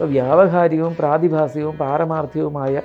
വ്യാവഹാരികവും പ്രാതിഭാസികവും പാരമാർത്ഥികവുമായ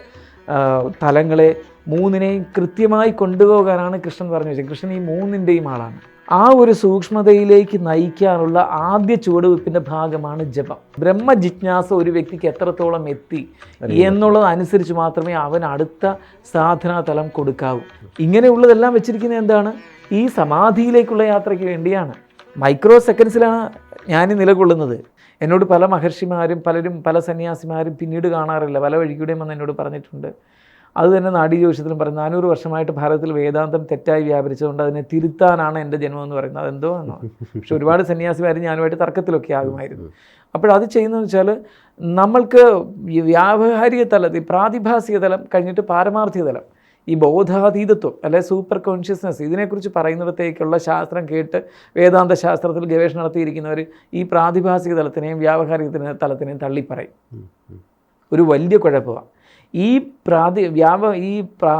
തലങ്ങളെ മൂന്നിനെയും കൃത്യമായി കൊണ്ടുപോകാനാണ് കൃഷ്ണൻ പറഞ്ഞു വെച്ചത്. കൃഷ്ണൻ ഈ മൂന്നിന്റെയും ആളാണ്. ആ ഒരു സൂക്ഷ്മതയിലേക്ക് നയിക്കാനുള്ള ആദ്യ ചുവടുവെപ്പിന്റെ ഭാഗമാണ് ജപം. ബ്രഹ്മ ജിജ്ഞാസ ഒരു വ്യക്തിക്ക് എത്രത്തോളം എത്തി എന്നുള്ളത് അനുസരിച്ച് മാത്രമേ അവൻ അടുത്ത സാധനാ തലം കൊടുക്കാവൂ. ഇങ്ങനെയുള്ളതെല്ലാം വെച്ചിരിക്കുന്നത് എന്താണ്? ഈ സമാധിയിലേക്കുള്ള യാത്രയ്ക്ക് വേണ്ടിയാണ്. മൈക്രോ സെക്കൻഡ്സിലാണ് ഞാൻ നിലകൊള്ളുന്നത്. എന്നോട് പല മഹർഷിമാരും പലരും പല സന്യാസിമാരും പിന്നീട് കാണാറില്ല. പല വഴിക്കൂടെയും വന്ന് എന്നോട് പറഞ്ഞിട്ടുണ്ട്. അത് തന്നെ നാഡീ ജ്യോതിഷത്തിലും പറഞ്ഞു നാനൂറ് വർഷമായിട്ട് ഭാരതത്തിൽ വേദാന്തം തെറ്റായി വ്യാപരിച്ചതുകൊണ്ട് അതിനെ തിരുത്താനാണ് എന്റെ ജന്മം എന്ന് പറയുന്നത്. അതെന്തോ ആണോ പക്ഷെ ഒരുപാട് സന്യാസിമാർ ഞാനുമായിട്ട് തർക്കത്തിലൊക്കെ ആകുമായിരുന്നു. അപ്പോഴത് ചെയ്യുന്നതെന്ന് വെച്ചാൽ നമ്മൾക്ക് വ്യാവഹാരിക തലത്തിൽ പ്രാതിഭാസിക തലം കഴിഞ്ഞിട്ട് പാരമാർത്ഥിക തലം ഈ ബോധാതീതത്വം അല്ലെ സൂപ്പർ കോൺഷ്യസ്നസ് ഇതിനെക്കുറിച്ച് പറയുന്നിടത്തേക്കുള്ള ശാസ്ത്രം കേട്ട് വേദാന്ത ശാസ്ത്രത്തിൽ ഗവേഷണം നടത്തിയിരിക്കുന്നവർ ഈ പ്രാതിഭാസിക തലത്തിനെയും വ്യാവഹാരിക തലത്തിനെയും തള്ളിപ്പറയും. ഒരു വലിയ കുഴപ്പമാണ് ഈ പ്രാതി വ്യാപ ഈ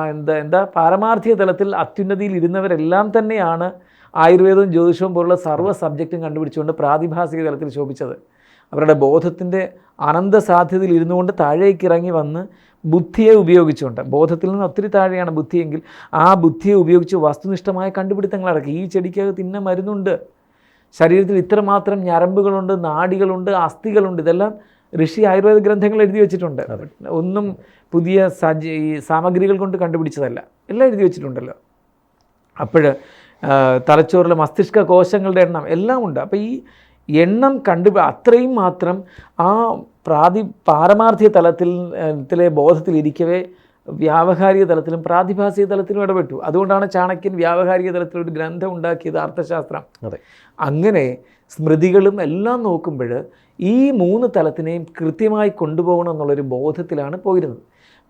എന്താ എന്താ പാരമാർത്ഥിക തലത്തിൽ അത്യുന്നതിയിൽ ഇരുന്നവരെല്ലാം തന്നെയാണ് ആയുർവേദവും ജ്യോതിഷവും പോലുള്ള സർവ സബ്ജക്റ്റും കണ്ടുപിടിച്ചുകൊണ്ട് പ്രാതിഭാസിക തലത്തിൽ ശോഭിച്ചത്. അവരുടെ ബോധത്തിന്റെ അനന്ത സാധ്യതയിൽ ഇരുന്നുകൊണ്ട് താഴേക്ക് ഇറങ്ങി വന്ന് ബുദ്ധിയെ ഉപയോഗിച്ചുകൊണ്ട് ബോധത്തിൽ നിന്ന് ഒത്തിരി താഴെയാണ് ബുദ്ധിയെങ്കിൽ ആ ബുദ്ധിയെ ഉപയോഗിച്ച് വസ്തുനിഷ്ഠമായ കണ്ടുപിടുത്തങ്ങൾ അടക്കി ഈ ചെടിക്കകത്ത് ഇന്ന മരുന്നുണ്ട്. ശരീരത്തിൽ ഇത്രമാത്രം ഞരമ്പുകളുണ്ട് നാടികളുണ്ട് അസ്ഥികളുണ്ട്. ഇതെല്ലാം ഋഷി ആയുർവേദ ഗ്രന്ഥങ്ങൾ എഴുതി വെച്ചിട്ടുണ്ട്. ഒന്നും പുതിയ സജ ഈ സാമഗ്രികൾ കൊണ്ട് കണ്ടുപിടിച്ചതല്ല. എല്ലാം എഴുതി വെച്ചിട്ടുണ്ടല്ലോ. അപ്പോൾ തലച്ചോറിലെ മസ്തിഷ്ക കോശങ്ങളുടെ എണ്ണം എല്ലാം ഉണ്ട്. അപ്പോൾ ഈ എണ്ണം കണ്ടു അത്രയും മാത്രം ആ പ്രാതി പാരമാർത്ഥിക തലത്തിൽ ത്തിലെ ബോധത്തിലിരിക്കവേ വ്യാവഹാരിക തലത്തിലും പ്രാതിഭാസിക തലത്തിലും ഇടപെട്ടു. അതുകൊണ്ടാണ് ചാണക്യൻ വ്യാവഹാരിക തലത്തിൽ ഒരു ഗ്രന്ഥം ഉണ്ടാക്കിയത് അർത്ഥശാസ്ത്രം. അതെ. അങ്ങനെ സ്മൃതികളും എല്ലാം നോക്കുമ്പോൾ ഈ മൂന്ന് തലത്തിനെയും കൃത്യമായി കൊണ്ടുപോകണം എന്നുള്ളൊരു ബോധത്തിലാണ് പോയിരുന്നത്.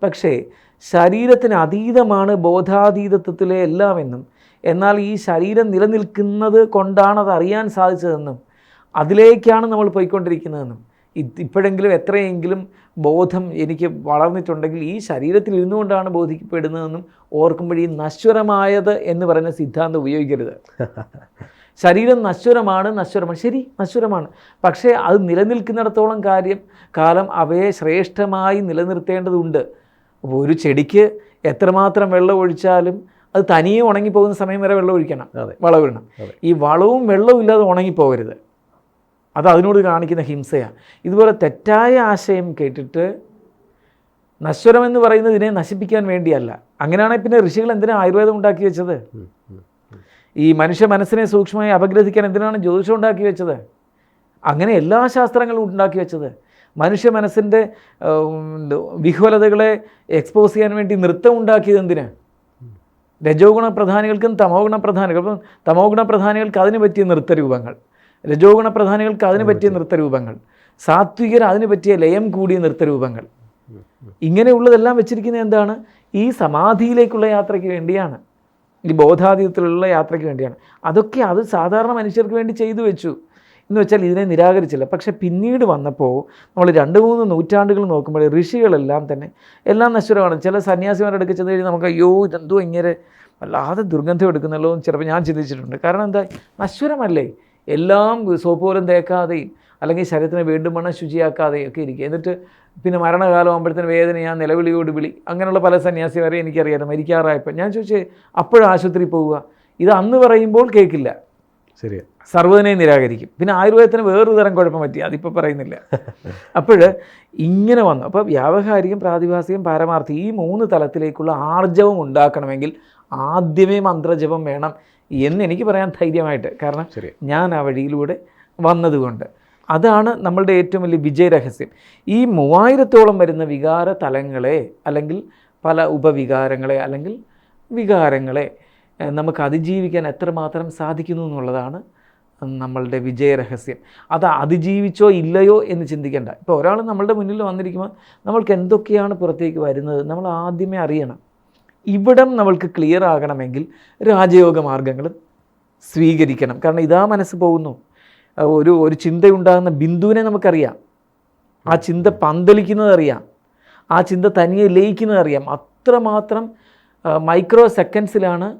പക്ഷേ ശരീരത്തിന് അതീതമാണ് ബോധാതീതത്വത്തിലെ എല്ലാമെന്നും എന്നാൽ ഈ ശരീരം നിലനിൽക്കുന്നത് കൊണ്ടാണ് അത് അറിയാൻ സാധിച്ചതെന്നും അതിലേക്കാണ് നമ്മൾ പോയിക്കൊണ്ടിരിക്കുന്നതെന്നും. ഇപ്പോഴെങ്കിലും എത്രയെങ്കിലും ബോധം എനിക്ക് വളർന്നിട്ടുണ്ടെങ്കിൽ ഈ ശരീരത്തിൽ ഇരുന്നുകൊണ്ടാണ് ബോധിക്കപ്പെടുന്നതെന്നും ഓർക്കുമ്പോൾ ഈ നശ്വരമായത് എന്ന് പറയുന്ന സിദ്ധാന്തം ഉപയോഗിക്കരുത്. ശരീരം നശ്വരമാണ് നശ്വരമാണ്. ശരി നശ്വരമാണ്. പക്ഷേ അത് നിലനിൽക്കുന്നിടത്തോളം കാര്യം കാലം അവയെ ശ്രേഷ്ഠമായി നിലനിർത്തേണ്ടതുണ്ട്. അപ്പോൾ ഒരു ചെടിക്ക് എത്രമാത്രം വെള്ളം ഒഴിച്ചാലും അത് തനിയെ ഉണങ്ങിപ്പോകുന്ന സമയം വരെ വെള്ളം ഒഴിക്കണം. വളവിടണം ഈ വളവും വെള്ളവും ഇല്ലാതെ ഉണങ്ങിപ്പോകരുത്. അത് അതിനോട് കാണിക്കുന്ന ഹിംസയാണ് ഇതുപോലെ തെറ്റായ ആശയം കേട്ടിട്ട് നശ്വരമെന്ന് പറയുന്നതിനെ നശിപ്പിക്കാൻ വേണ്ടിയല്ല. അങ്ങനെയാണെങ്കിൽ പിന്നെ ഋഷികൾ എന്തിനാണ് ആയുർവേദം ഉണ്ടാക്കി വെച്ചത്. ഈ മനുഷ്യ മനസ്സിനെ സൂക്ഷ്മമായി അപഗ്രഥിക്കാൻ എന്തിനാണ് ജ്യോതിഷം ഉണ്ടാക്കി വെച്ചത്? അങ്ങനെ എല്ലാ ശാസ്ത്രങ്ങളും ഉണ്ടാക്കി വെച്ചത്. മനുഷ്യ മനസ്സിന്റെ വിഹ്വലതകളെ എക്സ്പോസ് ചെയ്യാൻ വേണ്ടി നൃത്തം ഉണ്ടാക്കിയത് എന്തിനാ? രജോഗുണ പ്രധാനികൾക്കും തമോഗുണ പ്രധാനികൾക്കും തമോഗുണ പ്രധാനികൾക്ക് അതിന് പറ്റിയ നൃത്തരൂപങ്ങൾ രജോ ഗുണ പ്രധാനികൾക്ക് അതിന് പറ്റിയ നൃത്തരൂപങ്ങൾ. സാത്വികർ അതിന് പറ്റിയ ലയം കൂടിയ നൃത്തരൂപങ്ങൾ. ഇങ്ങനെയുള്ളതെല്ലാം വെച്ചിരിക്കുന്നത് എന്താണ്? ഈ സമാധിയിലേക്കുള്ള യാത്രയ്ക്ക് വേണ്ടിയാണ്. ഈ ബോധാതീതത്തിലുള്ള യാത്രയ്ക്ക് വേണ്ടിയാണ്. അതൊക്കെ അത് സാധാരണ മനുഷ്യർക്ക് വേണ്ടി ചെയ്തു വെച്ചു. എന്ന് വെച്ചാൽ ഇതിനെ നിരാകരിച്ചില്ല. പക്ഷെ പിന്നീട് വന്നപ്പോൾ നമ്മൾ രണ്ട് മൂന്ന് നൂറ്റാണ്ടുകൾ നോക്കുമ്പോൾ ഋഷികളെല്ലാം തന്നെ എല്ലാം നശ്വരമാണ്. ചില സന്യാസിമാരുടെ അടുക്ക് ചെന്ന് കഴിഞ്ഞാൽ നമുക്ക് അയ്യോ ഇതെന്തോ ഇങ്ങനെ വല്ലാതെ ദുർഗന്ധം എടുക്കുന്നല്ലോ ചിലപ്പോൾ ഞാൻ ചിന്തിച്ചിട്ടുണ്ട്. കാരണം എന്താ? നശ്വരമല്ലേ? എല്ലാം സോപ്പ് പോലും തേക്കാതെയും അല്ലെങ്കിൽ ശരീരത്തിനെ വീണ്ടും മണം ശുചിയാക്കാതെയും ഒക്കെ ഇരിക്കുക. എന്നിട്ട് പിന്നെ മരണകാലം ആകുമ്പോഴത്തേന് വേദന ഞാൻ നിലവിളിയോട് വിളി. അങ്ങനെയുള്ള പല സന്യാസിമാരെ എനിക്കറിയാം മരിക്കാറായപ്പോൾ ഞാൻ ചോദിച്ചേ അപ്പോഴും ആശുപത്രി പോവുക? ഇത് അന്ന് പറയുമ്പോൾ കേൾക്കില്ല. ശരി സർവതിനെ നിരാകരിക്കും. പിന്നെ ആയുർവേദത്തിന് വേറൊരു തരം കുഴപ്പം പറ്റി അതിപ്പോൾ പറയുന്നില്ല. അപ്പോൾ ഇങ്ങനെ വന്നു. അപ്പോൾ വ്യാവഹാരികം പ്രാതിഭാസികം പാരമാർത്ഥി ഈ മൂന്ന് തലത്തിലേക്കുള്ള ആർജവം ഉണ്ടാക്കണമെങ്കിൽ ആദ്യമേ മന്ത്രജപം വേണം. എന്ന് എനിക്ക് പറയാൻ ധൈര്യമായിട്ട്. കാരണം ഞാൻ ആ വഴിയിലൂടെ വന്നതുകൊണ്ട്. അതാണ് നമ്മളുടെ ഏറ്റവും വലിയ വിജയരഹസ്യം. ഈ മൂവായിരത്തോളം വരുന്ന വികാര തലങ്ങളെ അല്ലെങ്കിൽ പല ഉപവികാരങ്ങളെ അല്ലെങ്കിൽ വികാരങ്ങളെ നമുക്ക് അതിജീവിക്കാൻ എത്രമാത്രം സാധിക്കുന്നു എന്നുള്ളതാണ് നമ്മളുടെ വിജയരഹസ്യം. അത് അതിജീവിച്ചോ ഇല്ലയോ എന്ന് ചിന്തിക്കേണ്ട. ഇപ്പോൾ ഒരാൾ നമ്മളുടെ മുന്നിൽ വന്നിരിക്കുമ്പോൾ നമ്മൾക്ക് എന്തൊക്കെയാണ് പുറത്തേക്ക് വരുന്നത്? നമ്മൾ ആദ്യമേ അറിയണം. ഇവിടം നമ്മൾക്ക് ക്ലിയർ ആകണമെങ്കിൽ രാജയോഗ മാർഗങ്ങൾ സ്വീകരിക്കണം. കാരണം ഇതാ മനസ്സ് പോകുന്നു. ഒരു ഒരു ചിന്തയുണ്ടാകുന്ന ബിന്ദുവിനെ നമുക്കറിയാം. ആ ചിന്ത പന്തലിക്കുന്നതറിയാം ആ ചിന്ത തനിയെ ലയിക്കുന്നതറിയാം അത്രമാത്രം മൈക്രോ സെക്കൻഡ്സിലാണ്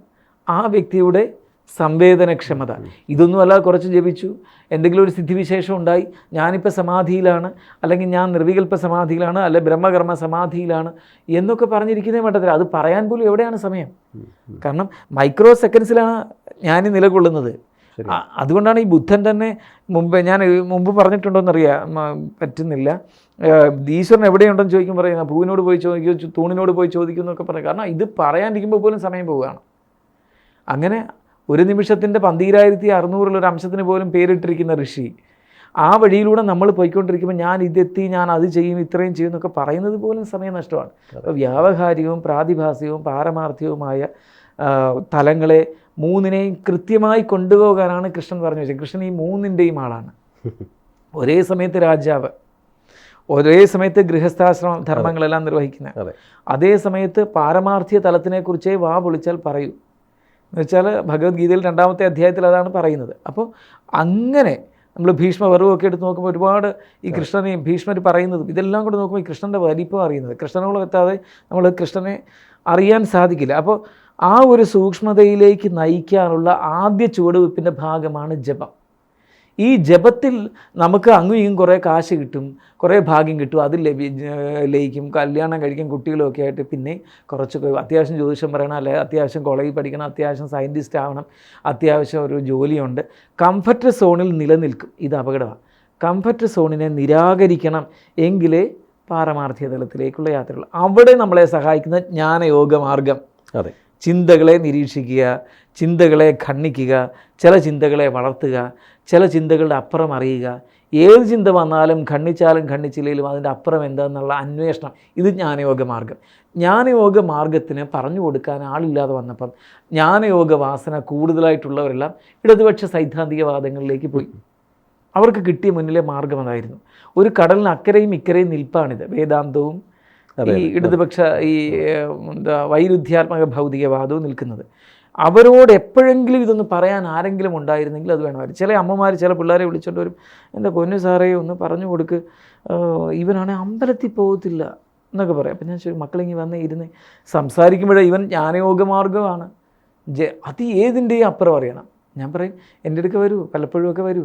ആ വ്യക്തിയുടെ സംവേദനക്ഷമത. ഇതൊന്നും അല്ലാതെ കുറച്ച് ജപിച്ചു. എന്തെങ്കിലും ഒരു സിദ്ധിവിശേഷം ഉണ്ടായി. ഞാനിപ്പോൾ സമാധിയിലാണ്. അല്ലെങ്കിൽ ഞാൻ നിർവികൽപ്പ സമാധിയിലാണ്. അല്ലെ ബ്രഹ്മകർമ്മ സമാധിയിലാണ്. എന്നൊക്കെ പറഞ്ഞിരിക്കുന്നേ മട്ടത്തില്ല അത് പറയാൻ പോലും എവിടെയാണ് സമയം? കാരണം മൈക്രോ സെക്കൻഡ്സിലാണ് ഞാൻ നിലകൊള്ളുന്നത്. അതുകൊണ്ടാണ് ഈ ബുദ്ധൻ തന്നെ മുമ്പ് ഞാൻ മുമ്പ് പറഞ്ഞിട്ടുണ്ടോയെന്നറിയാം പറ്റുന്നില്ല. ഈശ്വരൻ എവിടെയുണ്ടെന്ന് ചോദിക്കും പറയുന്ന പൂവിനോട് പോയി ചോദിക്കും തൂണിനോട് പോയി ചോദിക്കും എന്നൊക്കെ പറയും കാരണം ഇത് പറയാനിരിക്കുമ്പോൾ പോലും സമയം പോവുകയാണ്. അങ്ങനെ ഒരു നിമിഷത്തിന്റെ പന്തീരായിരത്തി അറുന്നൂറിലൊരു അംശത്തിന് പോലും പേരിട്ടിരിക്കുന്ന ഋഷി ആ വഴിയിലൂടെ നമ്മൾ പോയിക്കൊണ്ടിരിക്കുമ്പോൾ ഞാൻ ഇതെത്തി ഞാൻ അത് ചെയ്യും ഇത്രയും ചെയ്യും എന്നൊക്കെ പറയുന്നത് പോലും സമയം നഷ്ടമാണ്. അപ്പോൾ വ്യാവഹാരികവും പ്രാതിഭാസികവും പാരമാർത്ഥികവുമായ തലങ്ങളെ മൂന്നിനെയും കൃത്യമായി കൊണ്ടുപോകാനാണ് കൃഷ്ണൻ പറഞ്ഞു വെച്ചത്. കൃഷ്ണൻ ഈ മൂന്നിന്റെയും ആളാണ്. ഒരേ സമയത്ത് രാജാവ് ഒരേ സമയത്ത് ഗൃഹസ്ഥാശ്രമ ധർമ്മങ്ങളെല്ലാം നിർവഹിക്കുന്നത് അതേ. സമയത്ത് പാരമാർത്ഥിക തലത്തിനെക്കുറിച്ചേ വാ പൊളിച്ചാൽ പറയൂ. വെച്ചാൽ ഭഗവത്ഗീതയിൽ രണ്ടാമത്തെ അധ്യായത്തിൽ അതാണ് പറയുന്നത്. അപ്പോൾ അങ്ങനെ നമ്മൾ ഭീഷ്മ പർവമൊക്കെ എടുത്ത് നോക്കുമ്പോൾ ഒരുപാട് ഈ കൃഷ്ണനെയും ഭീഷ്മർ പറയുന്നതും ഇതെല്ലാം കൂടെ നോക്കുമ്പോൾ ഈ കൃഷ്ണന്റെ വലിപ്പം അറിയുന്നത്. കൃഷ്ണനോട് എത്താതെ നമ്മൾ കൃഷ്ണനെ അറിയാൻ സാധിക്കില്ല. അപ്പോൾ ആ ഒരു സൂക്ഷ്മതയിലേക്ക് നയിക്കാനുള്ള ആദ്യ ചുവടുവെപ്പിന്റെ ഭാഗമാണ് ജപം. ഈ ജപത്തിൽ നമുക്ക് അങ്ങും ഇങ്ങും കുറേ കാശ് കിട്ടും കുറേ ഭാഗ്യം കിട്ടും. അത് ലഭി ലയിക്കും കല്യാണം കഴിക്കും കുട്ടികളൊക്കെ ആയിട്ട് പിന്നെ കുറച്ച് അത്യാവശ്യം ജ്യോതിഷം പറയണം അല്ലെ അത്യാവശ്യം കോളേജിൽ പഠിക്കണം അത്യാവശ്യം സയന്റിസ്റ്റ് ആവണം അത്യാവശ്യം ഒരു ജോലിയുണ്ട്. കംഫർട്ട് സോണിൽ നിലനിൽക്കും. ഇത് അപകടമാണ്. കംഫർട്ട് സോണിനെ നിരാകരിക്കണം എങ്കിലേ പാരമാർത്ഥ്യതലത്തിലേക്കുള്ള യാത്രയുള്ളൂ. അവിടെ നമ്മളെ സഹായിക്കുന്ന ജ്ഞാനയോഗ മാർഗം. അതെ. ചിന്തകളെ നിരീക്ഷിക്കുക ചിന്തകളെ ഖണ്ഡിക്കുക ചില ചിന്തകളെ വളർത്തുക ചില ചിന്തകളുടെ അപ്പുറം അറിയുക. ഏത് ചിന്ത വന്നാലും ഖണ്ഡിച്ചാലും ഖണ്ഡിച്ചില്ലെങ്കിലും അതിന്റെ അപ്പുറം എന്താണെന്നുള്ള അന്വേഷണം ഇത് ജ്ഞാനയോഗ മാർഗം. ജ്ഞാനയോഗ മാർഗത്തിന് പറഞ്ഞു കൊടുക്കാൻ ആളില്ലാതെ വന്നപ്പം ജ്ഞാനയോഗ വാസന കൂടുതലായിട്ടുള്ളവരെല്ലാം ഇടതുപക്ഷ സൈദ്ധാന്തികവാദങ്ങളിലേക്ക് പോയി. അവർക്ക് കിട്ടിയ മുന്നിലെ മാർഗം അതായിരുന്നു. ഒരു കടലിന് അക്കരയും ഇക്കരയും നിൽപ്പാണിത്. വേദാന്തവും ഈ ഇടതുപക്ഷ ഈ എന്താ വൈരുദ്ധ്യാത്മക ഭൗതികവാദവും നിൽക്കുന്നത്. അവരോട് എപ്പോഴെങ്കിലും ഇതൊന്ന് പറയാൻ ആരെങ്കിലും ഉണ്ടായിരുന്നെങ്കിൽ അത് വേണമായിരുന്നു. ചില അമ്മമാർ ചില പിള്ളേരെ വിളിച്ചോണ്ട് വരും എന്റെ പൊന്നു സാറേ ഒന്ന് പറഞ്ഞു കൊടുക്ക്. ഇവനാണെങ്കിൽ ഇവനാണെ അമ്പലത്തിൽ പോകത്തില്ല എന്നൊക്കെ പറയാം. അപ്പം ഞാൻ ശരി മക്കളിങ്ങി വന്ന് ഇരുന്ന്. സംസാരിക്കുമ്പോഴേ ഇവൻ ജ്ഞാനയോഗമാർഗമാണ്. ജ അത് ഏതിന്റെയും അപ്പുറം അറിയണം. ഞാൻ പറയും എന്റെ അടുക്ക വരൂ പലപ്പോഴും ഒക്കെ വരൂ.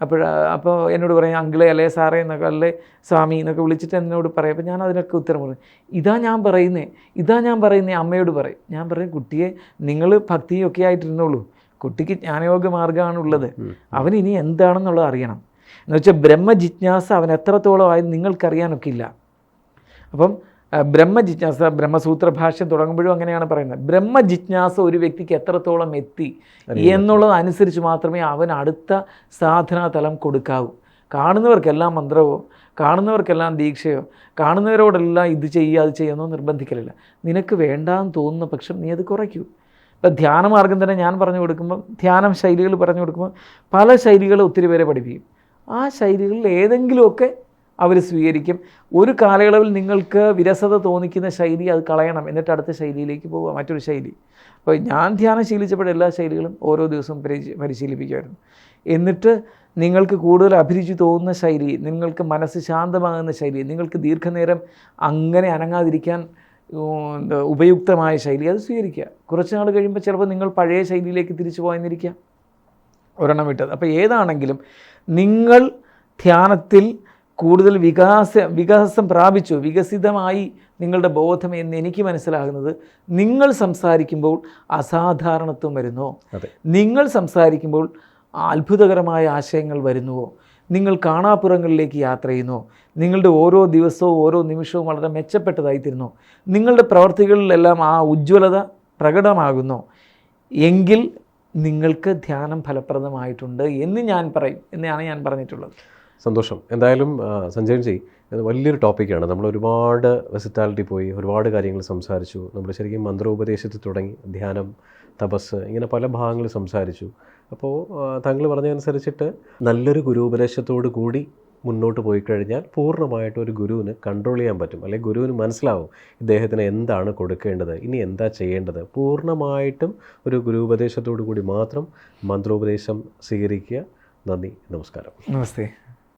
അപ്പോൾ അപ്പോൾ എന്നോട് പറയും അങ്കിളെ അല്ലേ സാറേ? എന്നൊക്കെ അല്ലേ സ്വാമി? എന്നൊക്കെ വിളിച്ചിട്ട് എന്നോട് പറയും. അപ്പോൾ ഞാൻ അതിനൊക്കെ ഉത്തരം പറയും. ഇതാ ഞാൻ പറയുന്നേ ഇതാ ഞാൻ പറയുന്നേ അമ്മയോട് പറയും. ഞാൻ പറയും കുട്ടിയെ നിങ്ങൾ ഭക്തിയൊക്കെ ആയിട്ടിരുന്നോളൂ. കുട്ടിക്ക് ജ്ഞാനയോഗ മാർഗമാണുള്ളത് അവൻ ഇനി എന്താണെന്നുള്ളത് അറിയണം. എന്നുവെച്ചാൽ ബ്രഹ്മജിജ്ഞാസ അവൻ എത്രത്തോളം ആയി നിങ്ങൾക്കറിയാനൊക്കെ ഇല്ല. അപ്പം ബ്രഹ്മജിജ്ഞാസ ബ്രഹ്മസൂത്ര ഭാഷ്യം തുടങ്ങുമ്പോഴും അങ്ങനെയാണ് പറയുന്നത്. ബ്രഹ്മജിജ്ഞാസ ഒരു വ്യക്തിക്ക് എത്രത്തോളം എത്തി എന്നുള്ളത് അനുസരിച്ച് മാത്രമേ അവൻ അടുത്ത സാധനാ തലം കൊടുക്കാവൂ. കാണുന്നവർക്കെല്ലാം മന്ത്രവോ കാണുന്നവർക്കെല്ലാം ദീക്ഷയോ കാണുന്നവരോടെല്ലാം ഇത് ചെയ്യുക അത് ചെയ്യുമെന്നോ നിർബന്ധിക്കലില്ല. നിനക്ക് വേണ്ടാന്ന് തോന്നുന്ന പക്ഷം നീ അത് കുറയ്ക്കൂ. ഇപ്പം ധ്യാനമാർഗം തന്നെ ഞാൻ പറഞ്ഞു കൊടുക്കുമ്പോൾ ധ്യാനം ശൈലികൾ പറഞ്ഞു കൊടുക്കുമ്പോൾ പല ശൈലികൾ ഒത്തിരി പേരെ പഠിപ്പിക്കും. ആ ശൈലികളിൽ ഏതെങ്കിലുമൊക്കെ അവർ സ്വീകരിക്കും. ഒരു കാലയളവിൽ നിങ്ങൾക്ക് വിരസത തോന്നിക്കുന്ന ശൈലി അത് കളയണം. എന്നിട്ട് അടുത്ത ശൈലിയിലേക്ക് പോവുക. മറ്റൊരു ശൈലി. അപ്പോൾ ഞാൻ ധ്യാനം ശീലിച്ചപ്പോൾ എല്ലാ ശൈലികളും ഓരോ ദിവസവും പരിശീ- പരിശീലിപ്പിക്കുമായിരുന്നു. എന്നിട്ട് നിങ്ങൾക്ക് കൂടുതൽ അഭിരുചി തോന്നുന്ന ശൈലി നിങ്ങൾക്ക് മനസ്സ് ശാന്തമാകുന്ന ശൈലി നിങ്ങൾക്ക് ദീർഘനേരം അങ്ങനെ അനങ്ങാതിരിക്കാൻ ഉപയുക്തമായ ശൈലി അത് സ്വീകരിക്കുക. കുറച്ച് നാൾ കഴിയുമ്പോൾ ചിലപ്പോൾ നിങ്ങൾ പഴയ ശൈലിയിലേക്ക് തിരിച്ചു പോയെന്നിരിക്കാം ഒരെണ്ണം വിട്ടത് അപ്പോൾ ഏതാണെങ്കിലും നിങ്ങൾ ധ്യാനത്തിൽ കൂടുതൽ വികാസ വികാസം പ്രാപിച്ചു വികസിതമായി നിങ്ങളുടെ ബോധം എന്ന് എനിക്ക് മനസ്സിലാകുന്നത് നിങ്ങൾ സംസാരിക്കുമ്പോൾ അസാധാരണത്വം വരുന്നു. നിങ്ങൾ സംസാരിക്കുമ്പോൾ അത്ഭുതകരമായ ആശയങ്ങൾ വരുന്നുവോ നിങ്ങൾ കാണാപ്പുറങ്ങളിലേക്ക് യാത്ര ചെയ്യുന്നു. നിങ്ങളുടെ ഓരോ ദിവസവും ഓരോ നിമിഷവും വളരെ മെച്ചപ്പെട്ടതായിത്തീരുന്നു നിങ്ങളുടെ പ്രവർത്തികളിലെല്ലാം ആ ഉജ്ജ്വലത പ്രകടമാകുന്നു. എങ്കിൽ നിങ്ങൾക്ക് ധ്യാനം ഫലപ്രദമായിട്ടുണ്ട് എന്ന് ഞാൻ പറയും എന്നാണ് ഞാൻ പറഞ്ഞിട്ടുള്ളത്. സന്തോഷം. എന്തായാലും സഞ്ജയൻ ജി വലിയൊരു ടോപ്പിക്കാണ്. നമ്മൾ ഒരുപാട് വെസിറ്റാലിറ്റി പോയി ഒരുപാട് കാര്യങ്ങൾ സംസാരിച്ചു. നമ്മൾ ശരിക്കും മന്ത്രോപദേശത്തിൽ തുടങ്ങി ധ്യാനം തപസ് ഇങ്ങനെ പല ഭാഗങ്ങൾ സംസാരിച്ചു. അപ്പോൾ താങ്കൾ പറഞ്ഞതനുസരിച്ചിട്ട് നല്ലൊരു ഗുരുപദേശത്തോടു കൂടി മുന്നോട്ട് പോയി കഴിഞ്ഞാൽ പൂർണമായിട്ട് ഒരു ഗുരുവിന് കൺട്രോൾ ചെയ്യാൻ പറ്റും. അല്ലെങ്കിൽ ഗുരുവിന് മനസ്സിലാവും ഇദ്ദേഹത്തിന് എന്താണ് കൊടുക്കേണ്ടത് ഇനി എന്താ ചെയ്യേണ്ടത്. പൂർണമായിട്ടും ഒരു ഗുരുപദേശത്തോടു കൂടി മാത്രം മന്ത്രോപദേശം സ്വീകരിക്കുക. നന്ദി നമസ്കാരം. നമസ്തേ.